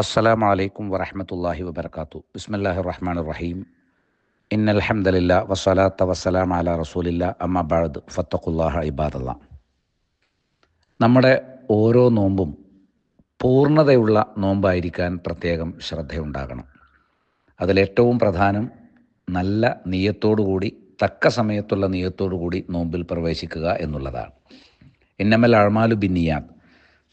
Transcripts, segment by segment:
അസ്സലാമു വലൈക്കും വറഹമത്തല്ലാഹി വബർക്കാത്തു ബിസ്മില്ലാഹി റഹ്മാൻ റഹീം. ഇന്നൽഹംദലില്ല വസ്സലാത്ത വസ്സലാം അല റസൂലില്ല അമ്മ ബാദ് ഫത്തഖുല്ലാഹ ഇബാദല്ല. നമ്മുടെ ഓരോ നോമ്പും പൂർണതയുള്ള നോമ്പായിരിക്കാൻ പ്രത്യേകം ശ്രദ്ധയുണ്ടാകണം. അതിലേറ്റവും പ്രധാനം നല്ല നീയത്തോടുകൂടി തക്ക സമയത്തുള്ള നീയത്തോടുകൂടി നോമ്പിൽ പ്രവേശിക്കുക എന്നുള്ളതാണ്. ഇന്നമൽ അഴമാലു ബിന്നിയാദ്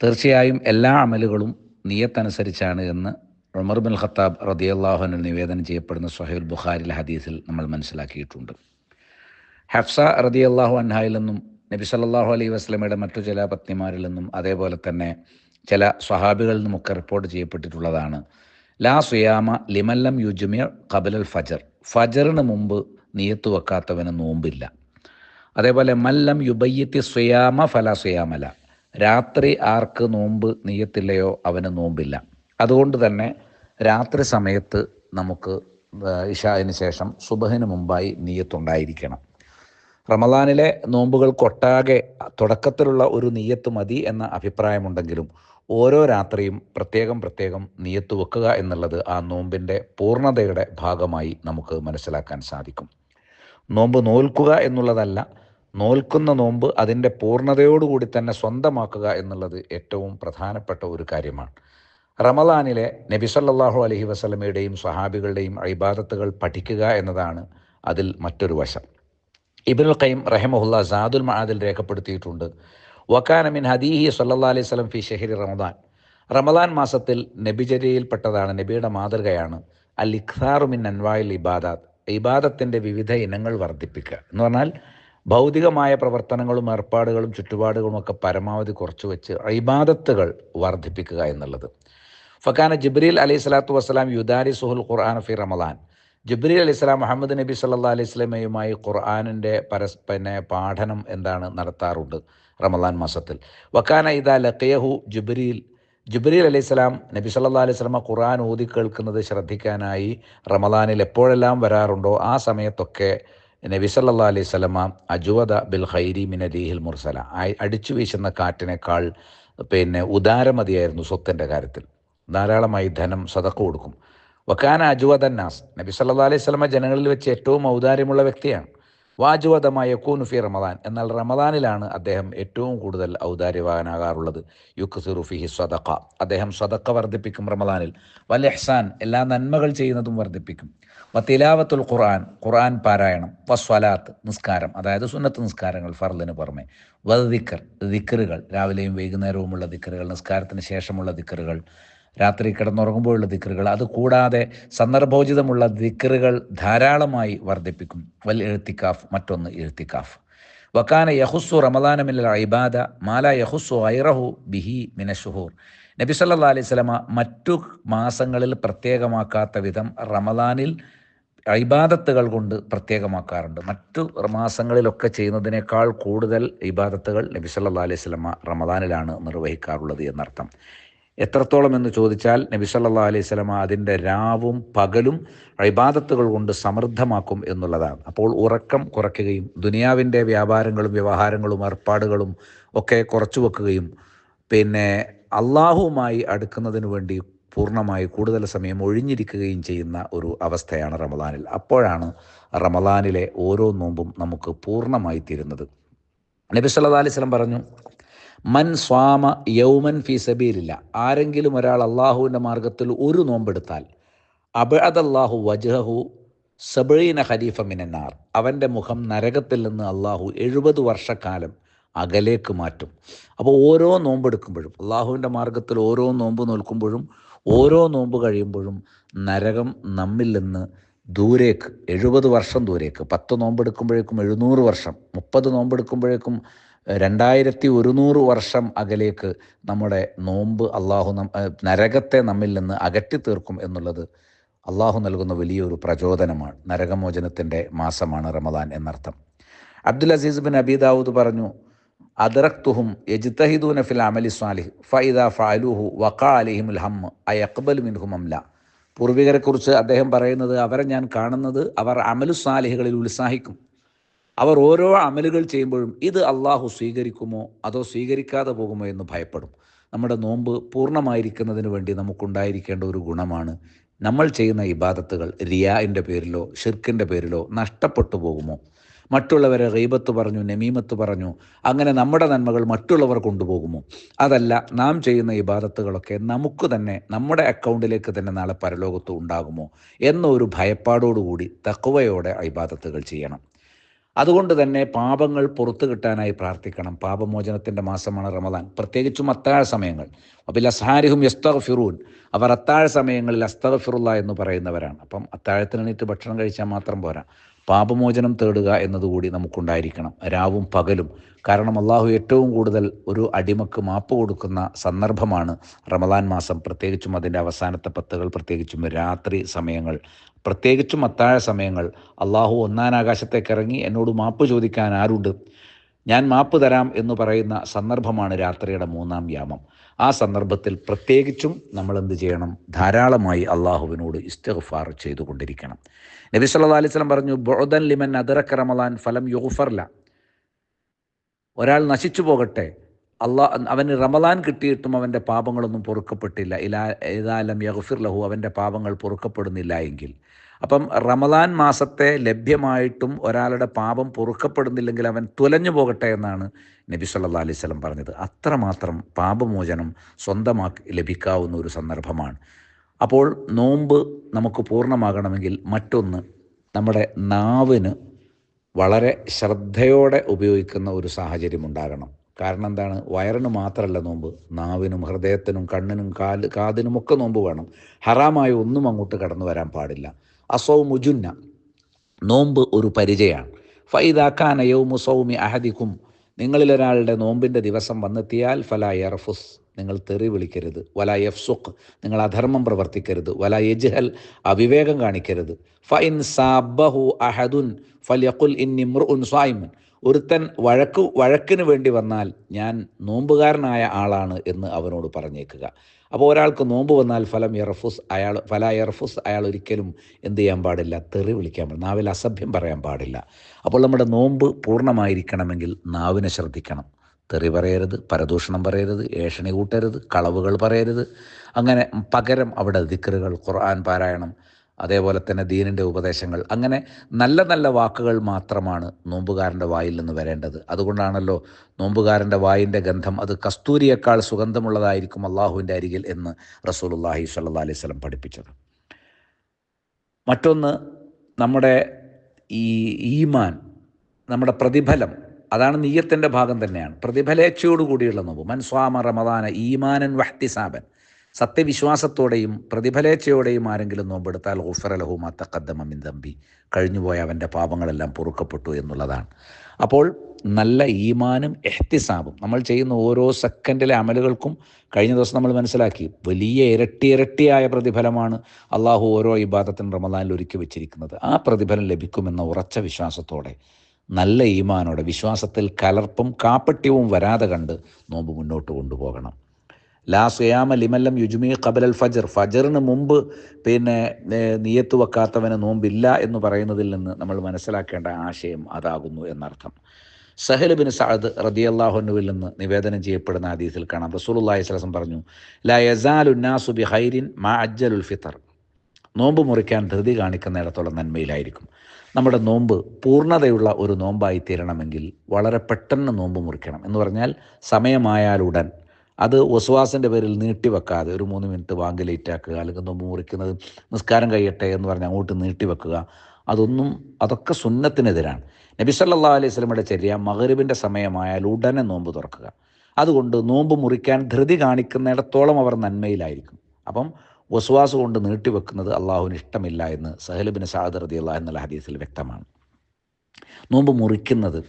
തീർച്ചയായും എല്ലാ അമലുകളും നിയത്തനുസരിച്ചാണ് എന്ന് ഉമർ ബിൻ ഖത്താബ് റദിയല്ലാഹുവിന് നിവേദനം ചെയ്യപ്പെടുന്ന സൊഹൈൽ ബുഖാരിൽ ഹദീസിൽ നമ്മൾ മനസ്സിലാക്കിയിട്ടുണ്ട്. ഹഫ്സ റദിയല്ലാഹു അൻഹായിൽ നിന്നും നബി സല്ലാഹു അലൈഹി വസ്ലമയുടെ മറ്റു ചില പത്നിമാരിൽ നിന്നും അതേപോലെ തന്നെ ചില സ്വഹാബികളിൽ നിന്നുമൊക്കെ റിപ്പോർട്ട് ചെയ്യപ്പെട്ടിട്ടുള്ളതാണ്. ലാ സുയാമ ലിമല്ലം യുജുമിയ അൽ ഫജർ. ഫജറിന് മുമ്പ് നീയത്ത് വെക്കാത്തവന് നോമ്പില്ല. അതേപോലെ മല്ലം യുബയ്യത്തി സുയാമ ഫല സുയാമല. രാത്രി ആർക്ക് നോമ്പ് നീയത്തില്ലയോ അവന് നോമ്പില്ല. അതുകൊണ്ട് തന്നെ രാത്രി സമയത്ത് നമുക്ക് ഇഷായന് ശേഷം സുബഹിന് മുമ്പായി നീയത്തുണ്ടായിരിക്കണം. റമദാനിലെ നോമ്പുകൾക്കൊട്ടാകെ തുടക്കത്തിലുള്ള ഒരു നീയത്ത് മതി എന്ന അഭിപ്രായമുണ്ടെങ്കിലും ഓരോ രാത്രിയും പ്രത്യേകം പ്രത്യേകം നീയത്ത് വെക്കുക എന്നുള്ളത് ആ നോമ്പിന്റെ പൂർണതയുടെ ഭാഗമായി നമുക്ക് മനസ്സിലാക്കാൻ സാധിക്കും. നോമ്പ് നോൽക്കുക എന്നുള്ളതല്ല നോൽക്കുന്ന നോമ്പ് അതിന്റെ പൂർണതയോടുകൂടി തന്നെ സ്വന്തമാക്കുക എന്നുള്ളത് ഏറ്റവും പ്രധാനപ്പെട്ട ഒരു കാര്യമാണ്. റമദാനിലെ നബി സല്ലല്ലാഹു അലൈഹി വസല്ലമയുടെയും സ്വഹാബികളുടെയും അഴിബാദത്തുകൾ പഠിക്കുക എന്നതാണ് അതിൽ മറ്റൊരു വശം. ഇബിനുൽ ഖൈം റഹമുല്ല സാദുൽ മഹാദിൽ രേഖപ്പെടുത്തിയിട്ടുണ്ട്. വക്കാന മിൻ ഹദീഹി സല്ലാ അലൈഹി സ്വലം ഫി ഷെഹരി റമദാൻ. റമദാൻ മാസത്തിൽ നബിചര്യയിൽപ്പെട്ടതാണ് നബിയുടെ മാതൃകയാണ്. അൽ ഇഖ്താറു മിൻ അൻവായിൽ ഇബാദാത്ത്. ഇബാദത്തിന്റെ വിവിധ ഇനങ്ങൾ വർദ്ധിപ്പിക്കുക. എന്ന് പറഞ്ഞാൽ ഭൗതികമായ പ്രവർത്തനങ്ങളും ഏർപ്പാടുകളും ചുറ്റുപാടുകളും ഒക്കെ പരമാവധി കുറച്ചു വെച്ച് ഇബാദത്തുകൾ വർദ്ധിപ്പിക്കുക എന്നുള്ളത്. ഫക്കാന ജിബ്രീൽ അലൈഹി സ്വലാത്തു വസ്സലാം യുദാരി സുഹുൽ ഖുർആൻ ഫി റമദാൻ. ജിബ്രീൽ അലൈഹി സ്വലാം മുഹമ്മദ് നബി സല്ലാ അലൈഹി സ്വലമയുമായി ഖുർആാനിന്റെ പരസ് പിന്നെ പാഠനം എന്താണ് നടത്താറുണ്ട് റമദാൻ മാസത്തിൽ. വക്കാന ഇദാ ലഖയഹു ജിബ്രീൽ. ജിബ്രീൽ അലൈഹി സ്വലാം നബി സല്ലാ അലൈഹി സ്വലമ ഖുർആൻ ഓതി കേൾക്കുന്നത് ശ്രദ്ധിക്കാനായി റമദാനിൽ എപ്പോഴെല്ലാം വരാറുണ്ടോ ആ സമയത്തൊക്കെ നബി സല്ലാ അലൈഹി സ്വലമ അജുവദ ബിൽ ഖൈരി മിന രീഹിൽ മുർസല. അടിച്ചു വീശുന്ന കാറ്റിനേക്കാൾ പിന്നെ ഉദാരമതിയായിരുന്നു സ്വത്തിന്റെ കാര്യത്തിൽ. ധാരാളമായി ധനം സതക്ക് കൊടുക്കും. വക്കാന അജുവദന്നാസ് നബി സല്ലാ അലൈഹി സ്വലമ ജനങ്ങളിൽ വെച്ച് ഏറ്റവും ഔദാര്യമുള്ള വ്യക്തിയാണ്. വാജുവദമായ കൂനുഫി റമദാൻ. എന്നാൽ റമദാനിലാണ് അദ്ദേഹം ഏറ്റവും കൂടുതൽ ഔദാര്യവാനാകാറുള്ളത്. യുക്സിറു ഫിഹി സ്വതക്ക അദ്ദേഹം സ്വതക്ക വർദ്ധിപ്പിക്കും റമദാനിൽ. വൽ എല്ലാ നന്മകൾ ചെയ്യുന്നതും വർദ്ധിപ്പിക്കും. വത്തിലാവത്തുൽ ഖുർആൻ ഖുർആൻ പാരായണം. വ സ്വലാത്ത് നിസ്കാരം. അതായത് സുന്നത്ത് നിസ്കാരങ്ങൾ ഫർദിന് പുറമെ. ദിക്കർ ദിക്കറുകൾ രാവിലെയും വൈകുന്നേരവുമുള്ള ദിക്കറുകൾ നിസ്കാരത്തിന് ശേഷമുള്ള ദിക്കറുകൾ രാത്രി കിടന്നുറങ്ങുമ്പോഴുള്ള ദിക്കറുകൾ അതുകൂടാതെ സന്ദർഭോചിതമുള്ള ദിക്കറുകൾ ധാരാളമായി വർദ്ധിപ്പിക്കും. വൽ എഴുത്തിക്കാഫ് മറ്റൊന്ന് എഴുത്തിക്കാഫ് വക്കാന യഹുസു റമദാനമില്ല ഇബാദ മാല യഹുസു ഐറഹു ബിഹി മിനഷുഹൂർ നബി സല്ലാ അലൈഹി സ്വലമ മറ്റു മാസങ്ങളിൽ പ്രത്യേകമാക്കാത്ത വിധം റമദാനിൽ ഇബാദത്തുകൾ കൊണ്ട് പ്രത്യേകമാക്കാറുണ്ട്. മറ്റു മാസങ്ങളിലൊക്കെ ചെയ്യുന്നതിനേക്കാൾ കൂടുതൽ ഇബാദത്തുകൾ നബി സല്ലാ അലൈഹി സ്വലമ റമദാനിലാണ് നിർവഹിക്കാറുള്ളത് എന്നർത്ഥം. എത്രത്തോളം എന്ന് ചോദിച്ചാൽ നബി സല്ലാ അലൈഹി സ്വലമ അതിന്റെ രാവും പകലും ഇബാദത്തുകൾ കൊണ്ട് സമൃദ്ധമാക്കും എന്നുള്ളതാണ്. അപ്പോൾ ഉറക്കം കുറയ്ക്കുകയും ദുനിയാവിന്റെ വ്യാപാരങ്ങളും വ്യവഹാരങ്ങളും ഏർപ്പാടുകളും ഒക്കെ കുറച്ചു വെക്കുകയും പിന്നെ അള്ളാഹുവുമായി അടുക്കുന്നതിന് വേണ്ടി പൂർണമായി കൂടുതൽ സമയം ഒഴിഞ്ഞിരിക്കുകയും ചെയ്യുന്ന ഒരു അവസ്ഥയാണ് റമദാനിൽ. അപ്പോഴാണ് റമദാനിലെ ഓരോ നോമ്പും നമുക്ക് പൂർണമായി തീരുന്നത്. നബി സല്ലാ അലൈഹി സ്വലം പറഞ്ഞു മൻ സ്വാമ യൗമൻ ഫി സബീലില്ല. ആരെങ്കിലും ഒരാൾ അള്ളാഹുവിന്റെ മാർഗത്തിൽ ഒരു നോമ്പെടുത്താൽ അബഅദല്ലാഹു വജഹു സബീന ഹരീഫ മിനന്നാർ. അവന്റെ മുഖം നരകത്തിൽ നിന്ന് അള്ളാഹു എഴുപത് വർഷക്കാലം അകലേക്ക് മാറ്റും. അപ്പോൾ ഓരോ നോമ്പെടുക്കുമ്പോഴും അള്ളാഹുവിന്റെ മാർഗത്തിൽ ഓരോ നോമ്പ് നോൽക്കുമ്പോഴും ഓരോ നോമ്പ് കഴിയുമ്പോഴും നരകം നമ്മിൽ നിന്ന് ദൂരേക്ക് എഴുപത് വർഷം ദൂരേക്ക് പത്ത് നോമ്പെടുക്കുമ്പോഴേക്കും എഴുന്നൂറ് വർഷം മുപ്പത് നോമ്പെടുക്കുമ്പോഴേക്കും രണ്ടായിരത്തി ഒരുന്നൂറ് വർഷം അകലേക്ക് നമ്മുടെ നോമ്പ് അള്ളാഹു നരകത്തെ നമ്മിൽ നിന്ന് അകറ്റി തീർക്കും എന്നുള്ളത് അള്ളാഹു നൽകുന്ന വലിയൊരു പ്രചോദനമാണ്. നരകമോചനത്തിന്റെ മാസമാണ് റമദാൻ എന്നർത്ഥം. അബ്ദുൽ അസീസ് ബിൻ അബീദാവൂദ് പറഞ്ഞു അദറക്തുഹും യജിത്തഹിദൂന ഫിൽ അമലി സ്വാലിഹ് ഫൈദ ഫാലുഹു വക്കാ അലിഹിമുൽ ഹം ഐ അക്ബൽ മിൻഹും അംല പൂർവികരെക്കുറിച്ച് അദ്ദേഹം പറയുന്നത് അവരെ ഞാൻ കാണുന്നത് അവർ അമലു സാലിഹുകളിൽ ഉത്സാഹിക്കും. അവർ ഓരോ അമലുകൾ ചെയ്യുമ്പോഴും ഇത് അള്ളാഹു സ്വീകരിക്കുമോ? അതോ സ്വീകരിക്കാതെ പോകുമോ എന്ന് ഭയപ്പെടും. നമ്മുടെ നോമ്പ് പൂർണമായിരിക്കുന്നതിന് വേണ്ടി നമുക്കുണ്ടായിരിക്കേണ്ട ഒരു ഗുണമാണ് നമ്മൾ ചെയ്യുന്ന ഇബാദത്തുകൾ റിയാന്റെ പേരിലോ ഷിർക്കിന്റെ പേരിലോ നഷ്ടപ്പെട്ടു പോകുമോ? മറ്റുള്ളവരെ റീബത്ത് പറഞ്ഞു നമീമത്ത് പറഞ്ഞു അങ്ങനെ നമ്മുടെ നന്മകൾ മറ്റുള്ളവർ കൊണ്ടുപോകുമോ? അതല്ല നാം ചെയ്യുന്ന ഇബാദത്തുകളൊക്കെ നമുക്ക് തന്നെ നമ്മുടെ അക്കൗണ്ടിലേക്ക് തന്നെ നാളെ പരലോകത്ത് ഉണ്ടാകുമോ? എന്നൊരു ഭയപ്പാടോടുകൂടി തക്കുവയോടെ ഇബാദത്തുകൾ ചെയ്യണം. അതുകൊണ്ട് തന്നെ പാപങ്ങൾ പുറത്തു കിട്ടാനായി പ്രാർത്ഥിക്കണം. പാപമോചനത്തിന്റെ മാസമാണ് റമദാൻ. പ്രത്യേകിച്ചും അത്താഴ സമയങ്ങൾ. അബിൽ അസ്ഹാരിഹും യസ്തഗ്ഫിറൂൻ. അവർ അത്താഴ സമയങ്ങളിൽ അസ്തഗ്ഫിറുള്ള എന്ന് പറയുന്നവരാണ്. അപ്പം അത്താഴത്തിന് എണീറ്റ് ഭക്ഷണം കഴിച്ചാൽ മാത്രം പോരാ. പാപമോചനം തേടുക എന്നതുകൂടി നമുക്കുണ്ടായിരിക്കണം. രാവും പകലും. കാരണം അള്ളാഹു ഏറ്റവും കൂടുതൽ ഒരു അടിമക്ക് മാപ്പ് കൊടുക്കുന്ന സന്ദർഭമാണ് റമദാൻ മാസം. പ്രത്യേകിച്ചും അതിന്റെ അവസാനത്തെ പത്തുകൾ പ്രത്യേകിച്ചും രാത്രി സമയങ്ങൾ. പ്രത്യേകിച്ചും അത്താഴ സമയങ്ങൾ. അള്ളാഹു ഒന്നാനാകാശത്തേക്ക് ഇറങ്ങി എന്നോട് മാപ്പ് ചോദിക്കാൻ ആരുണ്ട്? ഞാൻ മാപ്പ് തരാം എന്ന് പറയുന്ന സന്ദർഭമാണ് രാത്രിയുടെ മൂന്നാം യാമം. ആ സന്ദർഭത്തിൽ പ്രത്യേകിച്ചും നമ്മൾ എന്ത് ചെയ്യണം? ധാരാളമായി അള്ളാഹുവിനോട് ഇസ്തഗ്ഫാർ ചെയ്തുകൊണ്ടിരിക്കണം. നബി സല്ലാ അലിസ്ലം പറഞ്ഞു ബോധൻ ലിമൻ അദറക്ക റമലാൻ ഫലം യുഗ്ഫർല. ഒരാൾ നശിച്ചു പോകട്ടെ. അള്ളാ അവന് റമലാൻ കിട്ടിയിട്ടും അവന്റെ പാപങ്ങളൊന്നും പൊറുക്കപ്പെട്ടില്ല. ഇലാ ഇതാലം യഗ്ഫിർ ലഹു അവന്റെ പാപങ്ങൾ പൊറുക്കപ്പെടുന്നില്ല എങ്കിൽ. അപ്പം റമദാൻ മാസത്തെ ലഭ്യമായിട്ടും ഒരാളുടെ പാപം പൊറുക്കപ്പെടുന്നില്ലെങ്കിൽ അവൻ തുലഞ്ഞു പോകട്ടെ എന്നാണ് നബി സല്ലാ അലൈഹി സ്വലം പറഞ്ഞത്. അത്രമാത്രം പാപമോചനം സ്വന്തമാക്കി ലഭിക്കാവുന്ന ഒരു സന്ദർഭമാണ്. അപ്പോൾ നോമ്പ് നമുക്ക് പൂർണമാകണമെങ്കിൽ മറ്റൊന്ന് നമ്മുടെ നാവിന് വളരെ ശ്രദ്ധയോടെ ഉപയോഗിക്കുന്ന ഒരു സാഹചര്യം ഉണ്ടാകണം. കാരണം എന്താണ്? വയറിന് മാത്രമല്ല നോമ്പ്. നാവിനും ഹൃദയത്തിനും കണ്ണിനും കാൽ കാതിനുമൊക്കെ നോമ്പ് വേണം. ഹറാമായ ഒന്നും അങ്ങോട്ട് കടന്നു വരാൻ പാടില്ല. അസൗ ജുന്ന നോമ്പ് ഒരു പരിചയമാണ് ഫൈദാക്കാന യൗമു സൗമി അഹദിക്കും നിങ്ങളിലൊരാളുടെ നോമ്പിന്റെ ദിവസം വന്നെത്തിയാൽ ഫല യർഫുസ് നിങ്ങൾ തെറി വിളിക്കരുത്. വല യഫ്സുഖ് നിങ്ങൾ അധർമ്മം പ്രവർത്തിക്കരുത്. വല യജ്ഹൽ അവിവേകം കാണിക്കരുത്. ഫൈൻ സാബഹു അഹദുൻ ഇന്നി ഇന്നിമ്രുഉൻ സായിമൻ ഒരുത്തൻ വഴക്കു വഴക്കിന് വേണ്ടി വന്നാൽ ഞാൻ നോമ്പുകാരനായ ആളാണ് എന്ന് അവനോട് പറഞ്ഞേക്കുക. അപ്പോൾ ഒരാൾക്ക് നോമ്പ് വന്നാൽ ഫലം ഇറഫുസ് അയാൾ ഫല ഇറഫുസ് അയാൾ ഒരിക്കലും എന്ത് ചെയ്യാൻ പാടില്ല തെറി വിളിക്കാൻ പാടില്ല നാവിൽ അസഭ്യം പറയാൻ പാടില്ല. അപ്പോൾ നമ്മുടെ നോമ്പ് പൂർണമായിരിക്കണമെങ്കിൽ നാവിനെ ശ്രദ്ധിക്കണം. തെറി പറയരുത് പരദൂഷണം പറയരുത് ഏഷണി കൂട്ടരുത് കളവുകൾ പറയരുത്. അങ്ങനെ പകരം അവിടെ ദിക്കറുകൾ ഖുർആൻ പാരായണം അതേപോലെ തന്നെ ദീനിന്റെ ഉപദേശങ്ങൾ. അങ്ങനെ നല്ല നല്ല വാക്കുകൾ മാത്രമാണ് നോമ്പുകാരന്റെ വായിൽ നിന്ന് വരേണ്ടത്. അതുകൊണ്ടാണല്ലോ നോമ്പുകാരന്റെ വായിന്റെ ഗന്ധം അത് കസ്തൂരിയേക്കാൾ സുഗന്ധമുള്ളതായിരിക്കും അള്ളാഹുവിന്റെ അരികിൽ എന്ന് റസൂലുല്ലാഹി സല്ലാ അലൈഹി സ്വലം പഠിപ്പിച്ചത്. മറ്റൊന്ന് നമ്മുടെ ഈ ഈമാൻ നമ്മുടെ പ്രതിഫലം അതാണ് നീയത്തിന്റെ ഭാഗം തന്നെയാണ്. പ്രതിഫലേച്ഛയോടുകൂടിയുള്ള നോമ്പ്. മൻസ്വാമ റമദാന ഈമാനൻ വഹ്തിസാബൻ. സത്യവിശ്വാസത്തോടെയും പ്രതിഫലേച്ഛയോടെയും ആരെങ്കിലും നോമ്പെടുത്താൽ ഉഫറലഹുമാ തക്കദ്ദമിൻ തമ്പി കഴിഞ്ഞുപോയ അവന്റെ പാപങ്ങളെല്ലാം പൊറുക്കപ്പെട്ടു എന്നുള്ളതാണ്. അപ്പോൾ നല്ല ഈമാനും എഹ്തിസാബും. നമ്മൾ ചെയ്യുന്ന ഓരോ സെക്കൻഡിലെ അമലുകൾക്കും കഴിഞ്ഞ ദിവസം നമ്മൾ മനസ്സിലാക്കി വലിയ ഇരട്ടി ഇരട്ടിയായ പ്രതിഫലമാണ് അള്ളാഹു ഓരോ ഇബാദത്തിനും റമദാനിൽ ഒരുക്കി വെച്ചിരിക്കുന്നത്. ആ പ്രതിഫലം ലഭിക്കുമെന്ന ഉറച്ച വിശ്വാസത്തോടെ നല്ല ഈമാനോടെ വിശ്വാസത്തിൽ കലർപ്പും കാപ്പട്യവും വരാതെ കണ്ട് നോമ്പ് മുന്നോട്ട് കൊണ്ടുപോകണം. ലാ സുയാമ ലിമല്ലം യുജുമി ഖബലൽ ഫജർ. ഫജറിന് മുമ്പ് പിന്നെ നീയത്ത് വെക്കാത്തവന് നോമ്പില്ല എന്ന് പറയുന്നതിൽ നിന്ന് നമ്മൾ മനസ്സിലാക്കേണ്ട ആശയം അതാകുന്നു എന്നർത്ഥം. സഹൽ ബിൻ സഅദ് റദിയല്ലാഹുനുവിൽ നിന്ന് നിവേദനം ചെയ്യപ്പെടുന്ന ഹദീസിൽ കാണാം. റസൂലുള്ളാഹി സ്വലം പറഞ്ഞു ലാ യസാലുന്നാസു ബി ഹൈരിൻ മാ അജ്ജലുൽ ഫിത്തർ. നോമ്പ് മുറിക്കാൻ ധൃതി കാണിക്കുന്നിടത്തോളം നന്മയിലായിരിക്കും. നമ്മുടെ നോമ്പ് പൂർണതയുള്ള ഒരു നോമ്പായി തീരണമെങ്കിൽ വളരെ പെട്ടെന്ന് നോമ്പ് മുറിക്കണം എന്ന് പറഞ്ഞാൽ സമയമായാലുടൻ അത് ഒസ്വാസിന്റെ പേരിൽ നീട്ടിവെക്കാതെ ഒരു മൂന്ന് മിനിറ്റ് വാങ്ക് ലേറ്റാക്കുക അല്ലെങ്കിൽ നോമ്പ് മുറിക്കുന്നത് നിസ്കാരം കഴിയട്ടെ എന്ന് പറഞ്ഞ് അങ്ങോട്ട് നീട്ടിവെക്കുക അതൊന്നും അതൊക്കെ സുന്നത്തിനെതിരാണ്. നബി സല്ലാ അലൈഹി സ്വലമയുടെ ചര്യ മകരുവിന്റെ സമയമായാൽ ഉടനെ നോമ്പ് തുറക്കുക. അതുകൊണ്ട് നോമ്പ് മുറിക്കാൻ ധൃതി കാണിക്കുന്നിടത്തോളം അവർ നന്മയിലായിരിക്കും. അപ്പം വസ്വാസ് കൊണ്ട് നീട്ടിവെക്കുന്നത് അള്ളാഹുവിന് ഇഷ്ടമില്ല എന്ന് സഹലബിന് സാദർ റതി അള്ളാഹ് എന്നുള്ള ഹദീസിൽ വ്യക്തമാണ്. നോമ്പ് മുറിക്കുന്നത്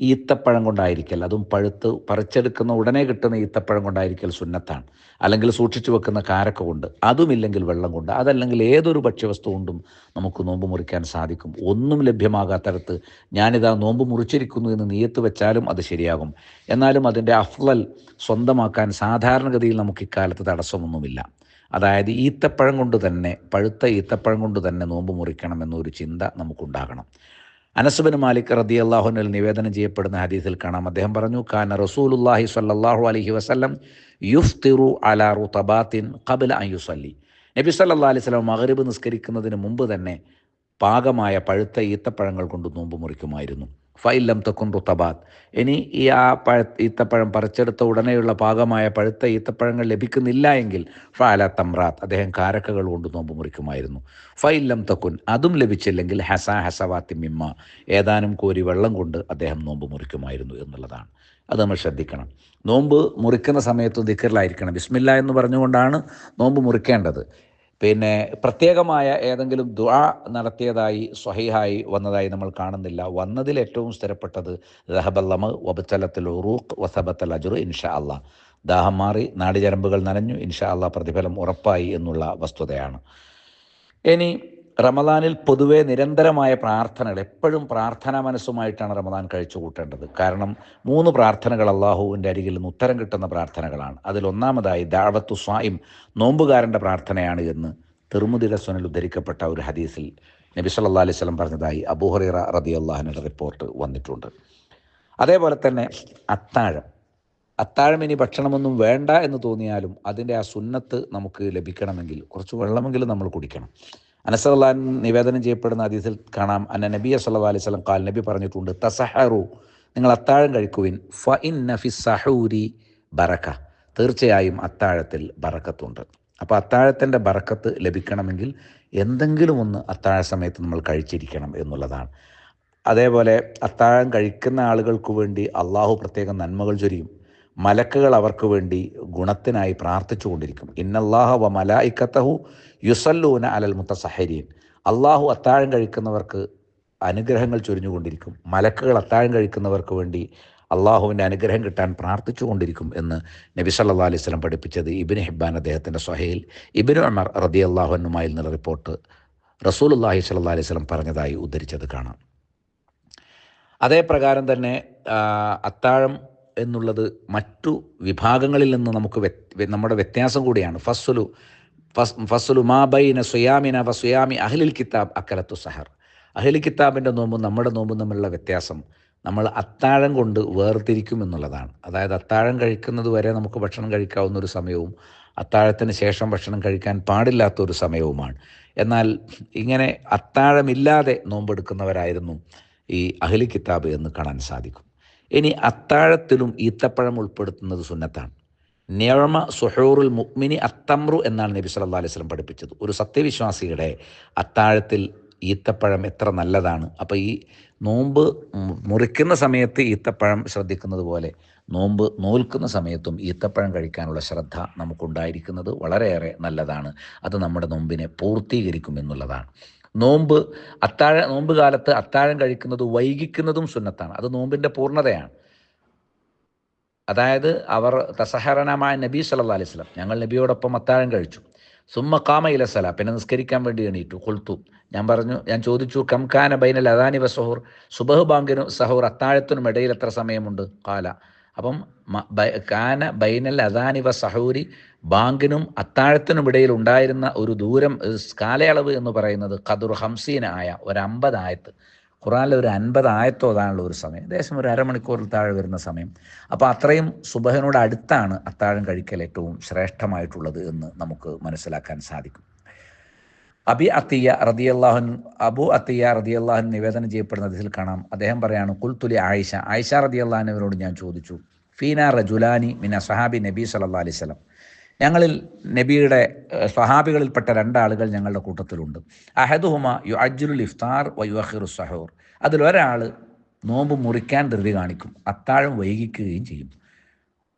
ഈത്തപ്പഴം കൊണ്ടായിരിക്കൽ. അതും പഴുത്ത് പറിച്ചെടുക്കുന്ന ഉടനെ കിട്ടുന്ന ഈത്തപ്പഴം കൊണ്ടായിരിക്കൽ സുന്നത്താണ്. അല്ലെങ്കിൽ സൂക്ഷിച്ചു വെക്കുന്ന കാരക്ക കൊണ്ട് അതുമില്ലെങ്കിൽ വെള്ളം കൊണ്ട് അതല്ലെങ്കിൽ ഏതൊരു ഭക്ഷ്യവസ്തു കൊണ്ടും നമുക്ക് നോമ്പ് മുറിക്കാൻ സാധിക്കും. ഒന്നും ലഭ്യമാകാത്തരത്ത് ഞാനിതാ നോമ്പ് മുറിച്ചിരിക്കുന്നു എന്ന് നീയത്ത് വെച്ചാലും അത് ശരിയാകും. എന്നാലും അതിന്റെ അഫ്ലൽ സ്വന്തമാക്കാൻ സാധാരണഗതിയിൽ നമുക്ക് ഇക്കാലത്ത് തടസ്സമൊന്നുമില്ല. അതായത് ഈത്തപ്പഴം കൊണ്ട് തന്നെ പഴുത്ത ഈത്തപ്പഴം കൊണ്ട് തന്നെ നോമ്പ് മുറിക്കണം എന്നൊരു ചിന്ത നമുക്കുണ്ടാകണം. അനസുബിൻ മാലിക് റതി അള്ളാഹുനിൽ നിവേദനം ചെയ്യപ്പെടുന്ന ഹദീസിൽ കാണാം. അദ്ദേഹം പറഞ്ഞു കാന റസൂലുല്ലാഹി സ്വല്ലല്ലാഹു അലൈഹി വസല്ലം യുഫ്തിറു അലാ റുതബാത്തിൻ ഖബല അൻ യുസല്ലി. നബി സല്ലാ അലൈഹി വസല്ലം മഗ്രിബ് നിസ്കരിക്കുന്നതിന് മുമ്പ് തന്നെ പാകമായ പഴുത്ത ഈത്തപ്പഴങ്ങൾ കൊണ്ട് നോമ്പ് മുറിക്കുമായിരുന്നു. ഫൈലം തൊക്കും റുത്തബാത്ത് ഇനി ഈ ആ പഴ ഈത്തപ്പഴം പറിച്ചെടുത്ത ഉടനെയുള്ള പാകമായ പഴുത്ത ഈത്തപ്പഴങ്ങൾ ലഭിക്കുന്നില്ല എങ്കിൽ ഫാല തമ്രാത്ത് അദ്ദേഹം കാരക്കകൾ കൊണ്ട് നോമ്പ് മുറിക്കുമായിരുന്നു. ഫൈലം തക്കുൻ അതും ലഭിച്ചില്ലെങ്കിൽ ഹസ ഹസവാത്തി മിമ്മ ഏതാനും കോരി വെള്ളം കൊണ്ട് അദ്ദേഹം നോമ്പ് മുറിക്കുമായിരുന്നു എന്നുള്ളതാണ്. അത് നമ്മൾ ശ്രദ്ധിക്കണം. നോമ്പ് മുറിക്കുന്ന സമയത്ത് ദിക്കറിലായിരിക്കണം ബിസ്മില്ല എന്ന് പറഞ്ഞുകൊണ്ടാണ് നോമ്പ് മുറിക്കേണ്ടത്. പിന്നെ പ്രത്യേകമായ ഏതെങ്കിലും ദുആ നടത്തിയതായി സ്വഹീഹായി വന്നതായി നമ്മൾ കാണുന്നില്ല. വന്നതിൽ ഏറ്റവും സ്ഥിരപ്പെട്ടത് ദഹബല്ലമ് വബത്തലത്തിൽ ഉറൂഖ് വസബത്തൽ അജുർ ഇൻഷാ അള്ളാ ദാഹം മാറി നാടിചരമ്പുകൾ നനഞ്ഞു ഇൻഷാ അള്ളാ പ്രതിഫലം ഉറപ്പായി എന്നുള്ള വസ്തുതയാണ്. ഇനി റമദാനിൽ പൊതുവേ നിരന്തരമായ പ്രാർത്ഥനകൾ എപ്പോഴും പ്രാർത്ഥനാ മനസ്സുമായിട്ടാണ് റമദാൻ കഴിച്ചു കൂട്ടേണ്ടത്. കാരണം മൂന്ന് പ്രാർത്ഥനകൾ അള്ളാഹുവിന്റെ അരികിൽ നിന്ന് ഉത്തരം കിട്ടുന്ന പ്രാർത്ഥനകളാണ്. അതിലൊന്നാമതായി ദാവത്തു സ്വായും നോമ്പുകാരന്റെ പ്രാർത്ഥനയാണ് എന്ന് തിർമുദിര സ്വനിൽ ഉദ്ധരിക്കപ്പെട്ട ഒരു ഹദീസിൽ നബി സല്ലാ അലൈഹി സ്വലം പറഞ്ഞതായി അബൂഹറിറ റതി അള്ളാഹിന്റെ റിപ്പോർട്ട് വന്നിട്ടുണ്ട്. അതേപോലെ തന്നെ അത്താഴം. അത്താഴം ഇനി ഭക്ഷണമൊന്നും വേണ്ട എന്ന് തോന്നിയാലും അതിന്റെ ആ സുന്നത്ത് നമുക്ക് ലഭിക്കണമെങ്കിൽ കുറച്ച് വെള്ളമെങ്കിലും നമ്മൾ കുടിക്കണം. അനസല്ലാൻ നിവേദനം ചെയ്യപ്പെടുന്ന അതിഥിൽ കാണാം. അന്ന നബി അസല്ലാ അലൈഹി സ്വലം കാൽ നബി പറഞ്ഞിട്ടുണ്ട് തസഹറു നിങ്ങൾ അത്താഴം കഴിക്കുവിൻ. ഫ ഇൻ നഫി സഹൂരി ബറക്ക. തീർച്ചയായും അത്താഴത്തിൽ ബറക്കത്തുണ്ട്. അപ്പോൾ അത്താഴത്തിന്റെ ബറക്കത്ത് ലഭിക്കണമെങ്കിൽ എന്തെങ്കിലും ഒന്ന് അത്താഴ സമയത്ത് നമ്മൾ കഴിച്ചിരിക്കണം എന്നുള്ളതാണ്. അതേപോലെ അത്താഴം കഴിക്കുന്ന ആളുകൾക്ക് വേണ്ടി അള്ളാഹു പ്രത്യേകം നന്മകൾ ചൊരിയും. മലക്കുകൾ അവർക്ക് വേണ്ടി ഗുണത്തിനായി പ്രാർത്ഥിച്ചു കൊണ്ടിരിക്കും. ഇന്നല്ലാഹ വ മലായിക്കത്തഹു യുസല്ലൂന അലൽ മുത്തസഹരീൻ. അള്ളാഹു അത്താഴം കഴിക്കുന്നവർക്ക് അനുഗ്രഹങ്ങൾ ചൊരിഞ്ഞുകൊണ്ടിരിക്കും മലക്കുകൾ അത്താഴം കഴിക്കുന്നവർക്ക് വേണ്ടി അള്ളാഹുവിന്റെ അനുഗ്രഹം കിട്ടാൻ പ്രാർത്ഥിച്ചു കൊണ്ടിരിക്കും എന്ന് നബി സല്ലാ അലൈഹി സ്വലം പഠിപ്പിച്ചത് ഇബിൻ ഹിബാൻ അദ്ദേഹത്തിന്റെ സൊഹയിൽ ഇബിൻ അമർ റതി അള്ളാഹുനുമായി നിന്നുള്ള റിപ്പോർട്ട് റസൂൽ അള്ളാഹി സല്ലാ അലൈഹി സ്വലം പറഞ്ഞതായി ഉദ്ധരിച്ചത് കാണാം. അതേപ്രകാരം തന്നെ അത്താഴം എന്നുള്ളത് മറ്റു വിഭാഗങ്ങളിൽ നിന്ന് നമുക്ക് നമ്മുടെ വ്യത്യാസം കൂടിയാണ്. ഫസ്സുലു ഫസ് ഫസ്സുലു മാ ബൈന സുയാമിന വ സുയാമി അഹ്ലിൽ കിതാബ് അക്കലത്തു സഹർ. അഹ്ലിൽ കിതാബിന്റെ നോമ്പും നമ്മുടെ നോമ്പും തമ്മിലുള്ള വ്യത്യാസം നമ്മൾ അത്താഴം കൊണ്ട് വേർതിരിക്കും എന്നുള്ളതാണ്. അതായത് അത്താഴം കഴിക്കുന്നത് വരെ നമുക്ക് ഭക്ഷണം കഴിക്കാവുന്ന ഒരു സമയവും അത്താഴത്തിന് ശേഷം ഭക്ഷണം കഴിക്കാൻ പാടില്ലാത്ത ഒരു സമയവുമാണ്. എന്നാൽ ഇങ്ങനെ അത്താഴമില്ലാതെ നോമ്പെടുക്കുന്നവരായിരുന്നു ഈ അഹ്ലി കിതാബ് എന്ന് കാണാൻ സാധിക്കും. ഇനി അത്താഴത്തിലും ഈത്തപ്പഴം ഉൾപ്പെടുത്തുന്നത് സുന്നത്താണ്. നിയമ സുഹൂറുൽ മുക്മിനി അത്തമ്രു എന്നാണ് നബി സല്ലാ അലൈഹി സ്വലം പഠിപ്പിച്ചത്. ഒരു സത്യവിശ്വാസിയുടെ അത്താഴത്തിൽ ഈത്തപ്പഴം എത്ര നല്ലതാണ്. അപ്പോൾ ഈ നോമ്പ് മുറിക്കുന്ന സമയത്ത് ഈത്തപ്പഴം ശ്രദ്ധിക്കുന്നത് പോലെ നോമ്പ് നോൽക്കുന്ന സമയത്തും ഈത്തപ്പഴം കഴിക്കാനുള്ള ശ്രദ്ധ നമുക്കുണ്ടായിരിക്കുന്നത് വളരെയേറെ നല്ലതാണ്. അത് നമ്മുടെ നോമ്പിനെ പൂർത്തീകരിക്കും എന്നുള്ളതാണ്. നോമ്പ് അത്താഴ നോമ്പ് കാലത്ത് അത്താഴം കഴിക്കുന്നത് വൈകിക്കുന്നതും സുന്നത്താണ്. അത് നോമ്പിന്റെ പൂർണതയാണ്. അതായത് അവർ തസഹരണമായ നബി സല്ലാ അലൈഹി സ്വലം ഞങ്ങൾ നബിയോടൊപ്പം അത്താഴം കഴിച്ചു. സുമ്മ കാമ ഇലസല പിന്നെ നിസ്കരിക്കാൻ വേണ്ടി എണീറ്റു. കൊളുത്തു ഞാൻ പറഞ്ഞു ഞാൻ ചോദിച്ചു കംഖാന ബൈനൽ അദാനി വസഹൂർ സഹൂർ സുബഹ് ബാങ്കിനും സഹൂർ അത്താഴത്തിനും ഇടയിൽ എത്ര സമയമുണ്ട്? കാല അപ്പം കാന ബൈനൽ അദാനിവ സഹൂരി ബാങ്കിനും അത്താഴത്തിനും ഇടയിൽ ഉണ്ടായിരുന്ന ഒരു ദൂരം കാലയളവ് എന്ന് പറയുന്നത് ഖദുർ ഹംസീനായ ഒരു അമ്പത് ആയത്ത്. ഖുറാനിൽ ഒരു അൻപത് ആയത്തോതാനുള്ള ഒരു സമയം. ഏകദേശം ഒരു അരമണിക്കൂറിൽ താഴെ വരുന്ന സമയം. അപ്പോൾ അത്രയും സുബഹനോട് അടുത്താണ് അത്താഴം കഴിക്കൽ ഏറ്റവും ശ്രേഷ്ഠമായിട്ടുള്ളത് എന്ന് നമുക്ക് മനസ്സിലാക്കാൻ സാധിക്കും. അബി അത്തിയ റതിയല്ലാഹുൻ അബു അത്തിയ റതിയല്ലാഹുൻ നിവേദനം ചെയ്യപ്പെടുന്ന അതിൽ കാണാം. അദ്ദേഹം പറയാണ് കുൽത്തുലി ആയിഷ. ആയിഷ റതിയല്ലാഹുവിനോട് ഞാൻ ചോദിച്ചു ഫീന റജുലാനി മിന സഹാബി നബി സല്ലാ അലൈഹി സ്വലം ഞങ്ങളിൽ നബിയുടെ സ്വഹാബികളിൽപ്പെട്ട രണ്ടാളുകൾ ഞങ്ങളുടെ കൂട്ടത്തിലുണ്ട്. അഹദുഹുമ യു അജുൽ ഇഫ്താർ വയുഅഹിറു സഹോർ അതിലൊരാൾ നോമ്പ് മുറിക്കാൻ ധൃതി കാണിക്കും അത്താഴം വൈകിക്കുകയും ചെയ്യും.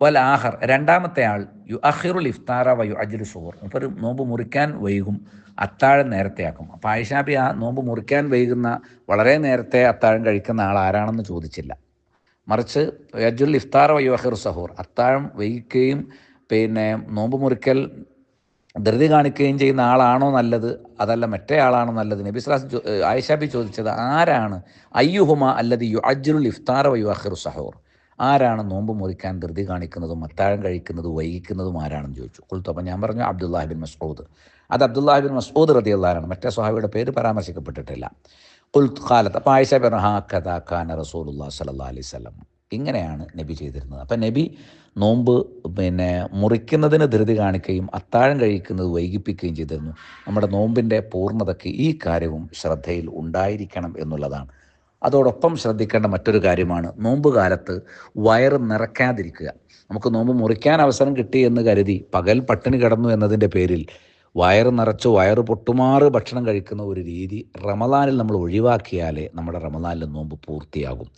വൽ ആഹർ രണ്ടാമത്തെ ആൾ യു അഹിറുൽ ഇഫ്താറ വയു യു സുഹർ അപ്പോൾ ഒരു നോമ്പ് മുറിക്കാൻ വൈകും അത്താഴം നേരത്തെയാക്കും അപ്പോൾ ആയിഷാബി ആ നോമ്പ് മുറിക്കാൻ വൈകുന്ന വളരെ നേരത്തെ അത്താഴം കഴിക്കുന്ന ആൾ ആരാണെന്ന് ചോദിച്ചില്ല. മറിച്ച് അജുൽ ഇഫ്താർ വയു അഹിർ സഹൂർ അത്താഴം വൈകിക്കുകയും പിന്നെ നോമ്പ് മുറിക്കൽ ധൃതി കാണിക്കുകയും ചെയ്യുന്ന ആളാണോ നല്ലത്? അതല്ല മറ്റേ ആളാണോ നല്ലത്? നബി സ്ലാസ് ആയിഷാബി ചോദിച്ചത് ആരാണ്? അയ്യുഹുമ അല്ലത് യു അജുൽ ഇഫ്താർ വയു അഹിർ സഹോർ ആരാണ് നോമ്പ് മുറിക്കാൻ ധൃതി കാണിക്കുന്നതും അത്താഴം കഴിക്കുന്നതും വൈകിക്കുന്നതും ആരാണെന്ന് ചോദിച്ചു. കുൽത്തു അപ്പം ഞാൻ പറഞ്ഞു അബ്ദുല്ലാഹിബിൻ മസ്ഊദ്. അത് അബ്ദുല്ലാഹിബിൻ മസ്ഊദ് റതി അള്ളഹാനാണ് മറ്റേ സ്വഹാബിയുടെ പേര് പരാമർശിക്കപ്പെട്ടിട്ടില്ല. കുൽത്ത് കാലത്ത് അപ്പോൾ ആയിഷ പറഞ്ഞു ഹാ കഥാ ഖാന റസൂലുല്ലാ സല്ലാ അലൈഹി സ്വലം ഇങ്ങനെയാണ് നബി ചെയ്തിരുന്നത്. അപ്പം നബി നോമ്പ് പിന്നെ മുറിക്കുന്നതിന് ധൃതി കാണിക്കുകയും അത്താഴം കഴിക്കുന്നത് വൈകിപ്പിക്കുകയും ചെയ്തിരുന്നു. നമ്മുടെ നോമ്പിന്റെ പൂർണതയ്ക്ക് ഈ കാര്യവും ശ്രദ്ധയിൽ ഉണ്ടായിരിക്കണം എന്നുള്ളതാണ്. അതോടൊപ്പം ശ്രദ്ധിക്കേണ്ട മറ്റൊരു കാര്യമാണ് നോമ്പ് കാലത്ത് വയറ് നിറയ്ക്കാതിരിക്കുക. നമുക്ക് നോമ്പ് മുറിക്കാൻ അവസരം കിട്ടി എന്ന് കരുതി പകൽ പട്ടിണി കിടന്നു എന്നതിന്റെ പേരിൽ വയറ് നിറച്ച് വയറ് പൊട്ടുമാറ് ഭക്ഷണം കഴിക്കുന്ന ഒരു രീതി റമദാനിൽ നമ്മൾ ഒഴിവാക്കിയാലേ നമ്മുടെ റമദാനിൽ നോമ്പ് പൂർത്തിയാകും.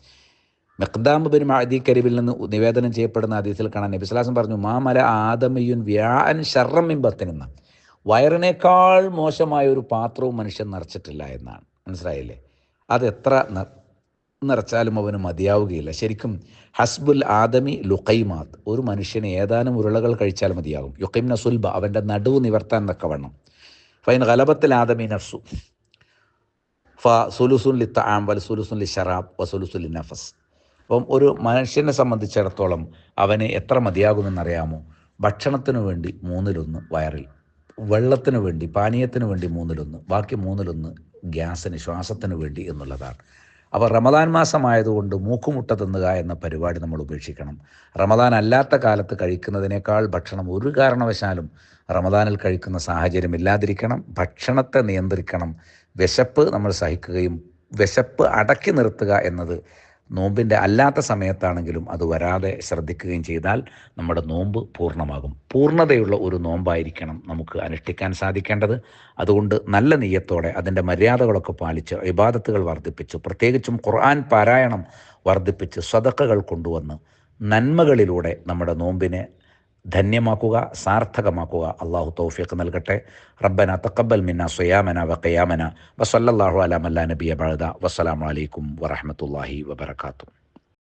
മെഖ്ദാം ബിൻ മഅദി കരിബിൽ നിന്ന് നിവേദനം ചെയ്യപ്പെടുന്ന അതീസിൽ കാണാൻ നബിസ്ലാസം പറഞ്ഞു മാമല ആദമയുൻ വ്യാൻ ഷർറം മിമ്പത്തിനെന്ന വയറിനേക്കാൾ മോശമായ ഒരു പാത്രവും മനുഷ്യൻ നിറച്ചിട്ടില്ല എന്നാണ്. മനസ്സിലായില്ലേ? അത് എത്ര നിറച്ചാലും അവന് മതിയാവുകയില്ല. ശരിക്കും ഹസ്ബുൽ ആദമി ലുഖൈമാത് ഒരു മനുഷ്യന് ഏതാനും ഉരുളകൾ കഴിച്ചാൽ മതിയാകും. യുക്കൈം നസുൽബ അവന്റെ നടുവ് നിവർത്താൻ തക്കവണ്ണം. ഫൈൻ ഗലബത്തിൽ ആദമി നഫ്സു. ഫ സുലുസുൻ ലി താം വൽ സുലുസുൻ ലി ഷറാബ് വ സുലുസുൻ ലി നഫസ്. അപ്പം ഒരു മനുഷ്യനെ സംബന്ധിച്ചിടത്തോളം അവന് എത്ര മതിയാകുമെന്നറിയാമോ? ഭക്ഷണത്തിനു വേണ്ടി മൂന്നിലൊന്ന് വയറിൽ വെള്ളത്തിന് വേണ്ടി പാനീയത്തിന് വേണ്ടി മൂന്നിലൊന്ന് ബാക്കി മൂന്നിലൊന്ന് ഗ്യാസിന് ശ്വാസത്തിന് വേണ്ടി എന്നുള്ളതാണ്. അപ്പോൾ റമദാൻ മാസമായതുകൊണ്ട് മൂക്കുമുട്ട തിന്നുക എന്ന പരിപാടി നമ്മൾ ഉപേക്ഷിക്കണം. റമദാൻ അല്ലാത്ത കാലത്ത് കഴിക്കുന്നതിനേക്കാൾ ഭക്ഷണം ഒരു കാരണവശാലും റമദാനിൽ കഴിക്കുന്ന സാഹചര്യം ഇല്ലാതിരിക്കണം. ഭക്ഷണത്തെ നിയന്ത്രിക്കണം. വിശപ്പ് നമ്മൾ സഹിക്കുകയും വിശപ്പ് അടക്കി നിർത്തുക എന്നത് നോമ്പിന്റെ അല്ലാത്ത സമയത്താണെങ്കിലും അത് വരാതെ ശ്രദ്ധിക്കുകയും ചെയ്താൽ നമ്മുടെ നോമ്പ് പൂർണമാകും. പൂർണതയുള്ള ഒരു നോമ്പായിരിക്കണം നമുക്ക് അനുഷ്ഠിക്കാൻ സാധിക്കേണ്ടത്. അതുകൊണ്ട് നല്ല നെയ്യത്തോടെ അതിന്റെ മര്യാദകളൊക്കെ പാലിച്ച് ഇബാദത്തുകൾ വർദ്ധിപ്പിച്ചു പ്രത്യേകിച്ചും ഖുർആൻ പാരായണം വർദ്ധിപ്പിച്ച് സ്വതക്കകൾ കൊണ്ടുവന്ന് നന്മകളിലൂടെ നമ്മുടെ നോമ്പിനെ ധന്യമാക്കുക സാർത്ഥകമാക്കുക. അള്ളാഹു തൗഫീഖ് നൽകട്ടെ. റബ്ബന തക്കബൽ മിന്ന സുയാമന വക്കയാമന വസല്ലാഹു അലാമല്ല മല്ലാ നബിയ ബഴദ വസ്സലാമലൈക്കും വറഹമത്തല്ലാഹി വബർക്കാത്തു